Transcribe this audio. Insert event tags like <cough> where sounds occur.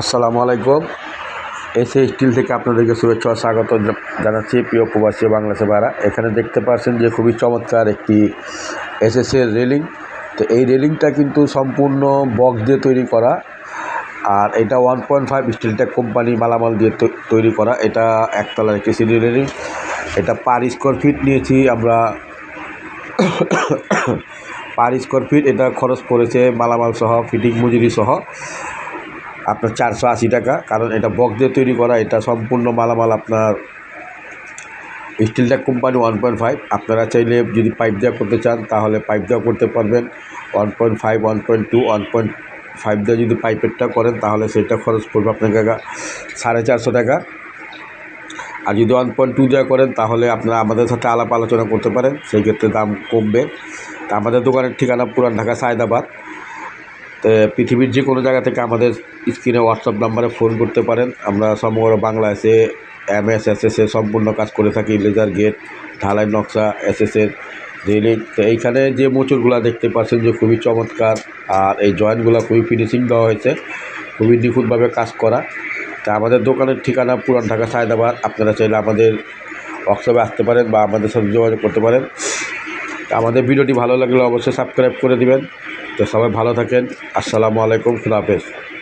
আসসালামু আলাইকুম। এসে স্টিল থেকে আপনাদেরকে শুভেচ্ছা স্বাগত জানাচ্ছি প্রিয় প্রবাসী বাংলাদেশে ভাড়া এখানে দেখতে পাচ্ছেন যে খুবই চমৎকার একটি এসএসের রেলিং। তো এই রেলিংটা কিন্তু সম্পূর্ণ বক্স দিয়ে তৈরি করা। আর এটা one point five Steeltech company মালামাল দিয়ে তৈরি করা। এটা একতলার একটি সিডি রেলিং। এটা পার স্কোয়ার ফিট নিয়েছি আমরা। <coughs> পার স্কোয়ার ফিট এটা খরচ পড়েছে মালামাল সহ, ফিটিং মজুরি সহ। আপনার চারশো আশি টাকা, কারণ এটা বক্স দিয়ে তৈরি করা, এটা সম্পূর্ণ মালামাল আপনার Steeltech company one point five. আপনারা চাইলে যদি পাইপ দেওয়া করতে চান, তাহলে পাইপ দেওয়া করতে পারবেন। One point five, one point two, one point five দিয়ে যদি পাইপেরটা করেন, তাহলে সেটা খরচ পড়বে আপনাকে সাড়ে চারশো টাকা। আর যদি ওয়ান পয়েন্ট টু দেওয়া করেন, তাহলে আপনারা আমাদের সাথে আলাপ আলোচনা করতে পারেন, সেই ক্ষেত্রে দাম কমবে। আমাদের দোকানের ঠিকানা পুরান ঢাকা, সায়দাবাদ। পৃথিবীর যে কোনো জায়গা থেকে আমাদের স্ক্রিনে হোয়াটসঅ্যাপ নাম্বারে ফোন করতে পারেন। আমরা সমগ্র বাংলাদেশে এম এস এস এস এর সম্পূর্ণ কাজ করে থাকি লেজার গেট ঢালাই নকশা এস এস এর রেলিং তো এইখানে যে মোচরগুলো দেখতে পাচ্ছেন যে খুবই চমৎকার, আর এই জয়েন্টগুলো খুবই ফিনিশিং দেওয়া হয়েছে, খুবই নিখুঁতভাবে কাজ করা। তা আমাদের দোকানের ঠিকানা পুরান ঢাকা, সায়দাবাদ। আপনারা চাইলে আমাদের ওয়ার্কশপে আসতে পারেন বা আমাদের সাথে যোগাযোগ করতে পারেন। আমাদের ভিডিওটি ভালো লাগলে অবশ্যই সাবস্ক্রাইব করে দিবেন। তো সবাই ভালো থাকেন। আসসালামু আলাইকুম খুদাহাফেজ